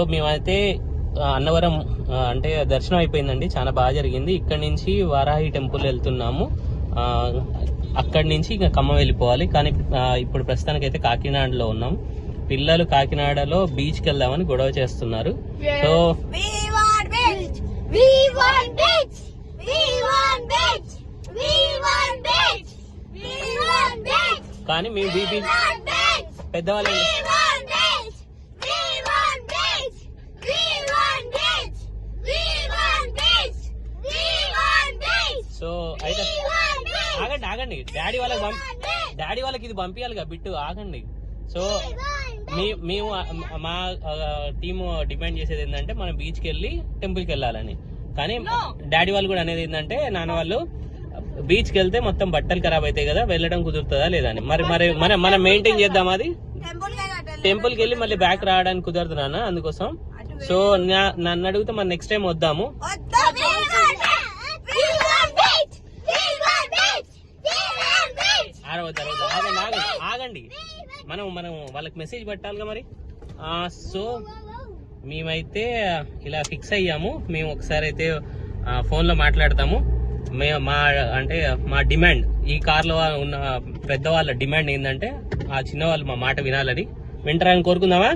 So మేమైతే అన్నవరం అంటే దర్శనం అయిపోయిందండి. చాలా బాగా జరిగింది. ఇక్కడ నుంచి వారాహి టెంపుల్ వెళ్తున్నాము. అక్కడి నుంచి ఇంకా ఖమ్మం వెళ్ళిపోవాలి. కానీ ఇప్పుడు ప్రస్తుతానికి అయితే కాకినాడలో ఉన్నాం. పిల్లలు కాకినాడలో బీచ్కి వెళ్దామని గొడవ చేస్తున్నారు. So We want beach. We ఆగండి. డాడీ వాళ్ళకి. డాడీ వాళ్ళకి ఇది పంపించాలిగా బిట్టు ఆగండి. సో మీ మేము మా టీమ్ డిమాండ్ చేసేది ఏంటంటే మనం బీచ్కి వెళ్ళి టెంపుల్కి వెళ్ళాలని. కానీ డాడీ వాళ్ళు కూడా అనేది ఏంటంటే నాన్న వాళ్ళు బీచ్కి వెళ్తే మొత్తం బట్టలు ఖరాబ్ అవుతాయి కదా వెళ్ళడం కుదురుతుందా లేదా అని. మరి మరి మనం మనం మెయింటైన్ చేద్దాం అది. టెంపుల్కి వెళ్ళి మళ్ళీ బ్యాక్ రావడానికి కుదరదు నాన్న అందుకోసం. సో నన్ను అడిగితే మనం నెక్స్ట్ టైం వద్దాము. అరవద్దు అరవద్దు ఆగండి ఆగండి ఆగండి. మనం మనం వాళ్ళకి మెసేజ్ పెట్టాలిగా మరి? సో మేమైతే ఇలా ఫిక్స్ అయ్యాము. మేము ఒకసారి అయితే ఫోన్లో మాట్లాడతాము. మేము మా అంటే మా డిమాండ్ ఈ కార్లో ఉన్న పెద్దవాళ్ళ డిమాండ్ ఏంటంటే ఆ చిన్నవాళ్ళు మా మాట వినాలని. వింటారని కోరుకుందామా?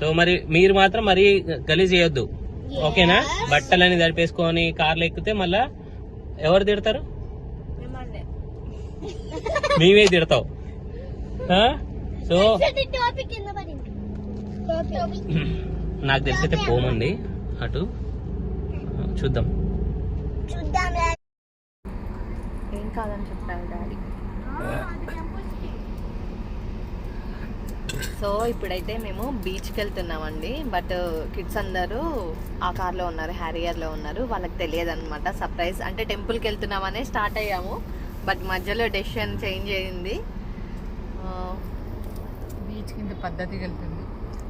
సో మరి మీరు మాత్రం మరీ గలీజ్ చేయొద్దు. ఓకేనా? బట్టలని తడిపేసుకొని కార్లో ఎక్కితే మళ్ళా ఎవరు తిడతారు? మేమే తిడతావు సో నాకు తెలిసైతే పోమండి. అటు. చూద్దాం. ఏం కాదని చెప్తాను డాడీ? సో ఇప్పుడైతే మేము బీచ్కి వెళ్తున్నామండి. బట్ కిడ్స్ అందరూ ఆ కార్లో ఉన్నారు హ్యారియర్లో ఉన్నారు. వాళ్ళకి తెలియదు అనమాట సర్ప్రైజ్ అంటే టెంపుల్కి వెళ్తున్నామనే స్టార్ట్ అయ్యాము. బట్ మధ్యలో డెసిషన్ చేంజ్ అయింది. బీచ్ కింద పద్ధతిగా వెళ్తుంది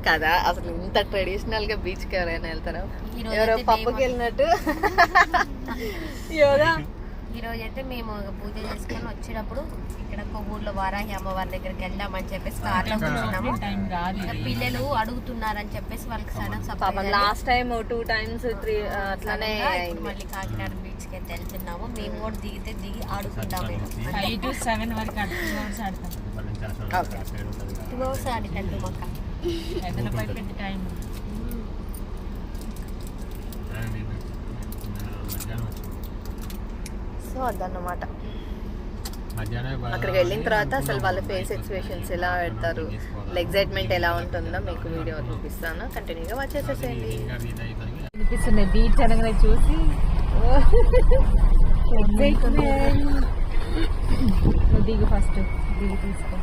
కదా అసలు ఇంత ట్రెడిషనల్గా బీచ్కి ఎవరైనా వెళ్తారా? ఎవరో పప్పుకి వెళ్ళినట్టు ఎవరా ఈ రోజు అయితే మేము పూజ చేసుకొని వచ్చేటప్పుడు ఇక్కడ కొవ్వూరులో వారాహి అమ్మవారి దగ్గరికి వెళ్దామని చెప్పేసి కార్లో కూర్చున్నాము. పిల్లలు అడుగుతున్నారని చెప్పేసి వాళ్ళకి sudden last time two times three అట్లానే. మళ్ళీ కాకినాడ బీచ్కి అయితే వెళ్తున్నాము. మేము కూడా దిగితే దిగి ఆడుకుంటాము. ఫైవ్ టు సెవెన్ వరకు. టూ అవర్స్ ఆడినట్టు మాకు. టైం. సో అదన్నమాట అక్కడికి వెళ్ళిన తర్వాత అసలు వాళ్ళ ఫేస్ ఎక్స్ప్రెషన్స్ ఎలా పెడతారు? ఎగ్జైట్మెంట్ ఎలా ఉంటుందో మీకు వీడియో చూపిస్తాను. కంటిన్యూగా వాచ్ చేసేసేయండి. అనిపిస్తుంది బీచ్ అనగానే చూసి దిగు ఫస్ట్ దిగి తీసుకో.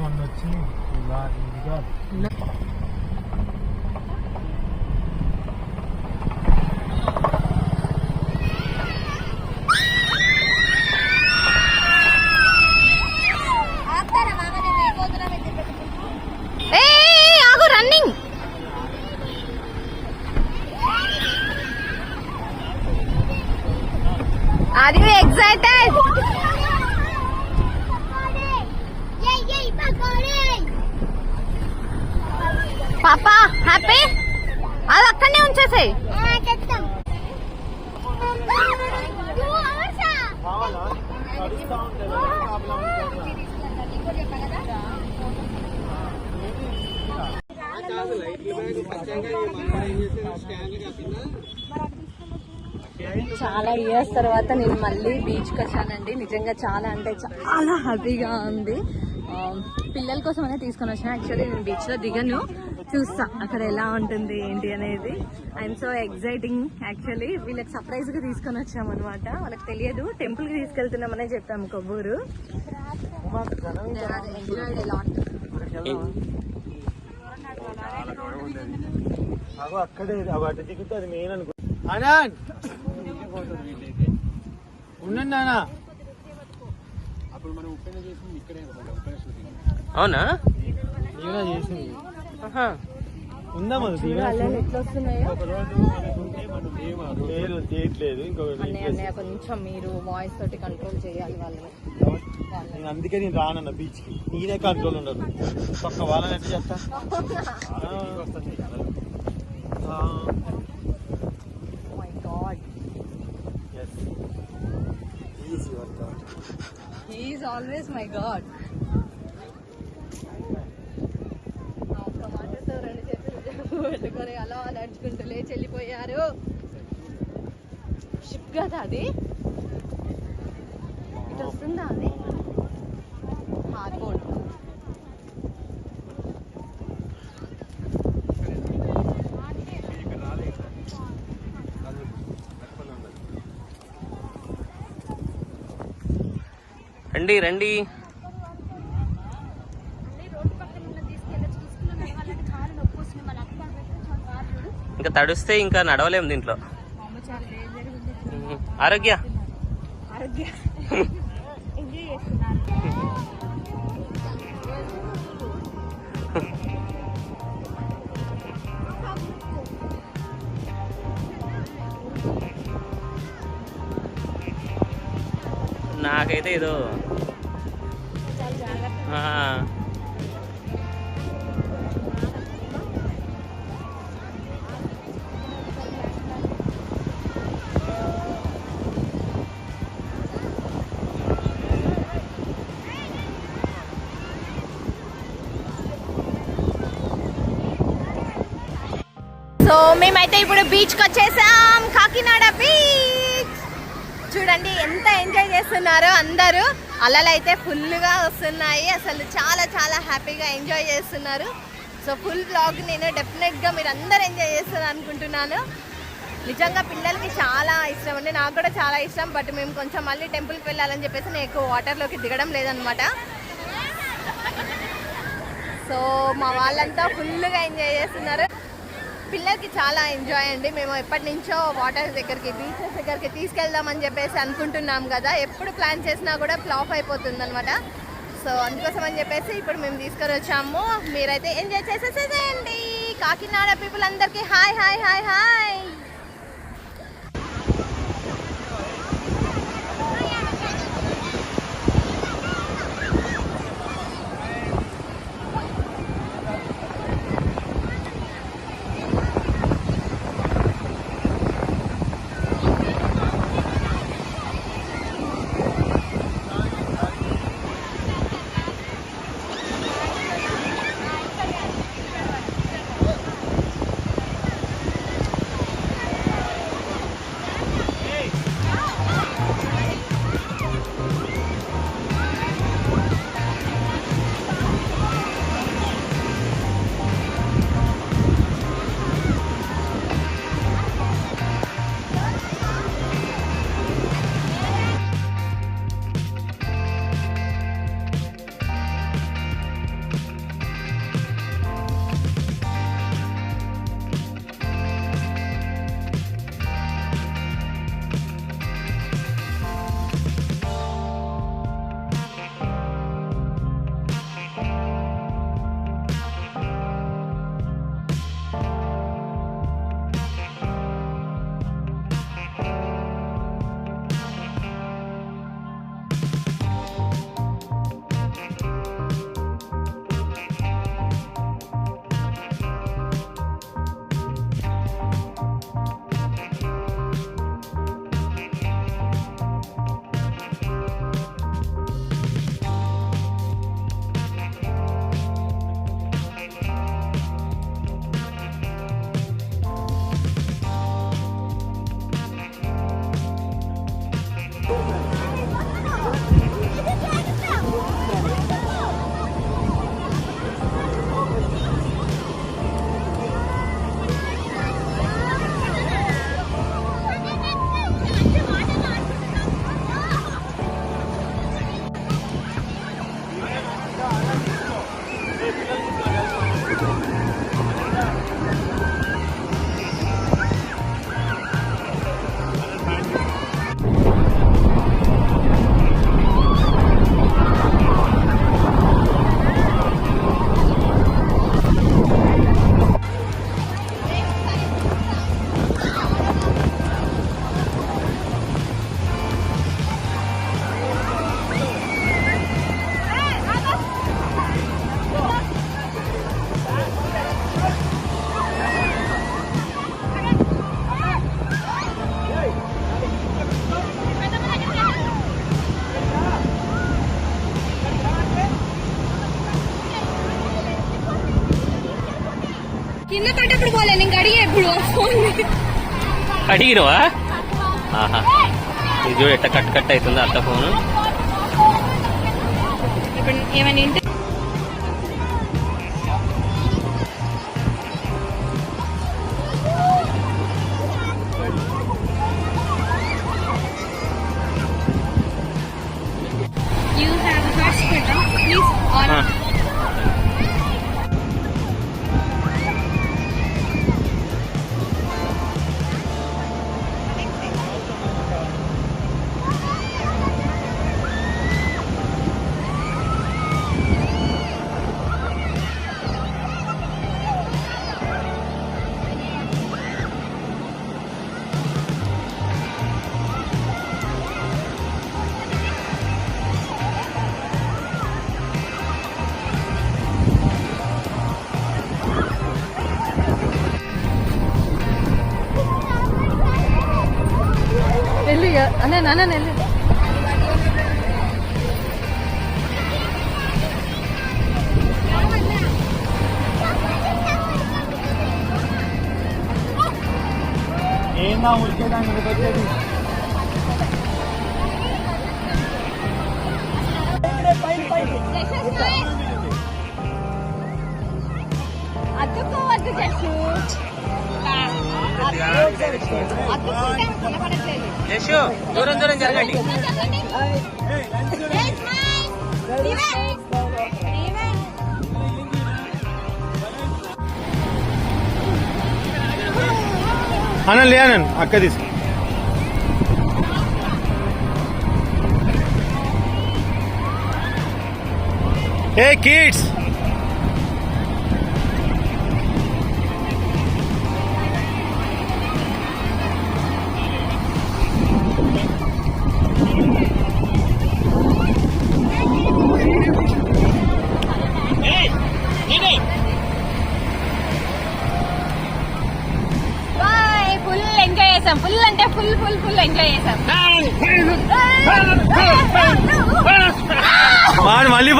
మొన్న వచ్చి చెప్తాం. చాలా ఇయర్స్ తర్వాత నేను మళ్ళీ బీచ్కి వచ్చానండి నిజంగా చాలా అంటే చాలా హ్యాపీగా ఉంది పిల్లల కోసం అనే తీసుకొని వచ్చిన. యాక్చువల్లీ నేను బీచ్లో దిగను. చూస్తా అక్కడ ఎలా ఉంటుంది ఏంటి అనేది. ఐఎమ్ సో ఎగ్జైటింగ్ యాక్చువల్లీ వీళ్ళకి సర్ప్రైజ్గా తీసుకొని వచ్చాం అనమాట వాళ్ళకి తెలియదు. టెంపుల్కి తీసుకెళ్తున్నామనే చెప్పాము కొవ్వూరు. అక్కడే దిగితే అది మెయిన్ అనుకో ఉండండి అవునా? చేసింది. పేరు చేయట్లేదు కొంచెం మీరు వాయిస్ తోటి కంట్రోల్ చేయాలి వాళ్ళని. నేను అందుకే నేను రానన్న బీచ్కి. నేనే కంట్రోల్ ఉండదు పక్క వాళ్ళని ఎట్లా చేస్తా ఆ. My god Yes. Easy workout. Is always my god మాటతో రెండు చేతులు పెట్టుకొని అలా నడుచుకుంటూ లేచి వెళ్ళిపోయారు. షిప్ కదా అది? ఇటు వస్తుందా అది? రండి రండి. ఇంకా తడిస్తే ఇంకా నడవలేము దీంట్లో. ఆరోగ్య. నాకైతే ఏదో ఆ. సో మేమైతే ఇప్పుడు బీచ్కి వచ్చేసాం కాకినాడ బీచ్ చూడండి ఎంత ఎంజాయ్ చేస్తున్నారో అందరూ. అలలు అయితే ఫుల్గా వస్తున్నాయి. అసలు చాలా చాలా హ్యాపీగా ఎంజాయ్ చేస్తున్నారు. సో ఫుల్ బ్లాగ్ నేను డెఫినెట్గా మీరు అందరు ఎంజాయ్ చేస్తారు అనుకుంటున్నాను. నిజంగా పిల్లలకి చాలా ఇష్టం అండి. నాకు కూడా చాలా ఇష్టం. బట్ మేము కొంచెం మళ్ళీ టెంపుల్కి వెళ్ళాలని చెప్పేసి నేను ఎక్కువ వాటర్లోకి దిగడం లేదనమాట సో మా వాళ్ళంతా ఫుల్గా ఎంజాయ్ చేస్తున్నారు. పిల్లలకి చాలా ఎంజాయ్ అండి. మేము ఎప్పటి నుంచో వాటర్ దగ్గరికి బీచెస్ దగ్గరికి తీసుకెళ్దామని చెప్పేసి అనుకుంటున్నాం కదా. ఎప్పుడు ప్లాన్ చేసినా కూడా ఫ్లాప్ అయిపోతుంది అనమాట సో అందుకోసం అని చెప్పేసి ఇప్పుడు మేము తీసుకొని వచ్చాము మీరైతే ఎంజాయ్ చేసేసేయండి. కాకినాడ పీపుల్ అందరికీ హాయ్ హాయ్ హాయ్ హాయ్. నేను అడిగే ఇప్పుడు ఫోన్ అడిగినవా? ఆహా. ఇది ఎట్ట కట్ కట్ అవుతుందో అత్త ఫోను ఇప్పుడు ఏమైనా వెళ్ళు ఇక. అన్న అన్న లేనన్ అక్క తీసు ఏ కిడ్స్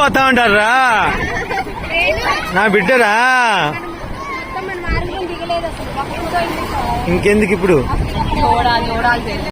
పోతా ఉంటారా నా బిడ్డరా? ఇంకెందుకు ఇప్పుడు